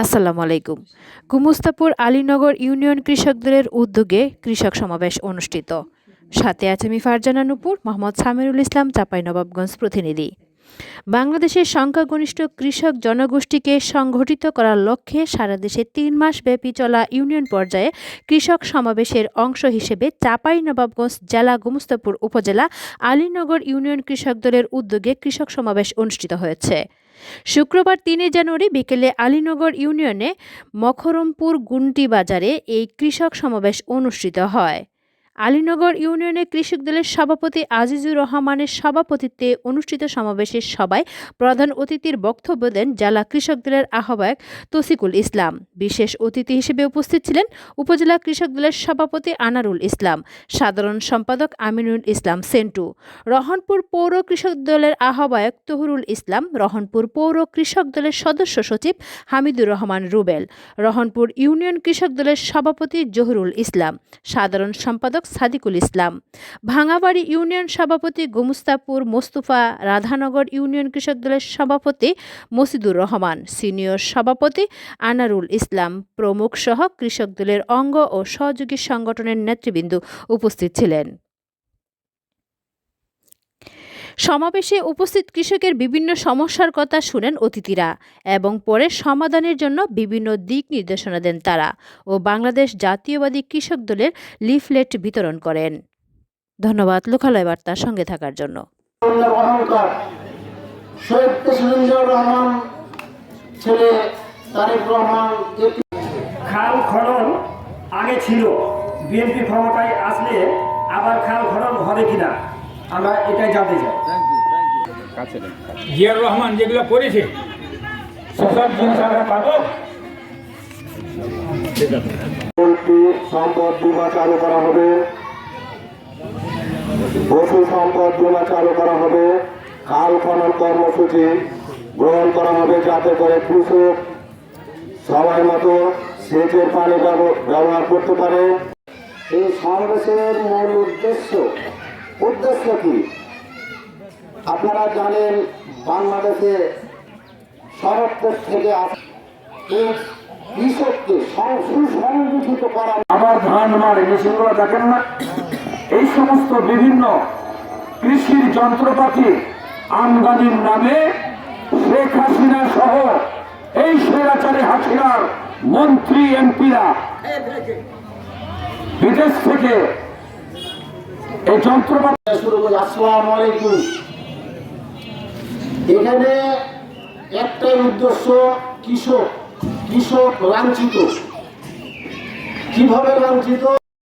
আসসালামু আলাইকুম। কুমুস্তাপুর আলীনগর ইউনিয়ন কৃষক দলের উদ্যোগে কৃষক সমাবেশ অনুষ্ঠিত। সাথে আছে আমি ফারজানা নুপুর, মোহাম্মদ সামিরুল ইসলাম চাঁপাইনবাবগঞ্জ প্রতিনিধি। বাংলাদেশের সংখ্যাগরিষ্ঠ কৃষক জনগোষ্ঠীকে সংগঠিত করার লক্ষ্যে সারা দেশে তিন মাস ব্যাপী চলা ইউনিয়ন পর্যায়ে কৃষক সমাবেশের অংশ হিসেবে চাঁপাইনবাবগঞ্জ জেলা গুমস্তাপুর উপজেলা আলীনগর ইউনিয়ন কৃষক দলের উদ্যোগে কৃষক সমাবেশ অনুষ্ঠিত হয়েছে। শুক্রবার তিনে জানুয়ারি বিকেলে আলীনগর ইউনিয়নে মখরমপুর গুন্টি বাজারে এই কৃষক সমাবেশ অনুষ্ঠিত হয়। আলীনগর ইউনিয়নের কৃষক দলের সভাপতি আজিজুর রহমানের সভাপতিত্বে অনুষ্ঠিত সমাবেশের সভায় প্রধান অতিথির বক্তব্য দেন জেলা কৃষক দলের আহ্বায়ক তসিকুল ইসলাম। বিশেষ অতিথি হিসেবে উপস্থিত ছিলেন উপজেলা কৃষক দলের সভাপতি আনারুল ইসলাম, সাধারণ সম্পাদক আমিনুল ইসলাম সেন্টু, রহনপুর পৌর কৃষক দলের আহ্বায়ক তহরুল ইসলাম, রহনপুর পৌর কৃষক দলের সদস্য সচিব হামিদুর রহমান রুবেল, রহনপুর ইউনিয়ন কৃষক দলের সভাপতি জহুরুল ইসলাম, সাধারণ সম্পাদক সাদিকুল ইসলাম। ভাঙাবাড়ি ইউনিয়ন সভাপতি গোমুস্তাপুর মোস্তফা, রাধানগর ইউনিয়ন কৃষক দলের সভাপতি মসিদুর রহমান, সিনিয়র সভাপতি আনারুল ইসলাম প্রমুখ সহ কৃষক দলের অঙ্গ ও সহযোগী সংগঠনের নেতৃবৃন্দ উপস্থিত ছিলেন। সমাবেশে উপস্থিত কৃষকের বিভিন্ন সমস্যার কথা শুনেন অতিথিরা এবং পরে সমাধানের জন্য বিভিন্ন দিক নির্দেশনা দেন তারা ও বাংলাদেশ জাতীয়বাদী কৃষক দলের লিফলেট বিতরণ করেন। ধন্যবাদ লোকালয় বার্তার সঙ্গে থাকার জন্য। খাল খনন আগে ছিল বিএনপি ক্ষমতায় আসলে আবার খাল খনন হবে কিনা? আমরা এটাই জানতে চাই। জিয়ার রহমান যেগুলো করেছে সেসব জিনিস আমরা পাবো? পোল্ট্রি সম্পদ বীমা চালু করা হবে। পশু সম্পদ বীমা চালু করা হবে। খাল খনন কর্মসূচি গ্রহণ করা হবে যাতে করে কৃষক সময় মতো সেচের পানি ব্যব- ব্যবহার করতে পারে। এই সমাবেশের মূল উদ্দেশ্য উদ্দেশ্য কি? আপনারা জানেন বাংলাদেশে শরৎ থেকে আস- এই কৃষককে সুসংগঠিত করা আবার ধান মারে মেশিনগুলো দেখেন না? এই সমস্ত বিভিন্ন কৃষির যন্ত্রপাতি আমদানির নামে শেখ হাসিনা সহ এই স্বৈরাচারী হাসিনার মন্ত্রী এমপিরা বিদেশ থেকে এই যন্ত্রপাতি শুরু করি আসসালাম আলাইকুম। এখানে একটাই উদ্দেশ্য কৃষক কৃষক লাঞ্ছিত। কীভাবে লাঞ্ছিত?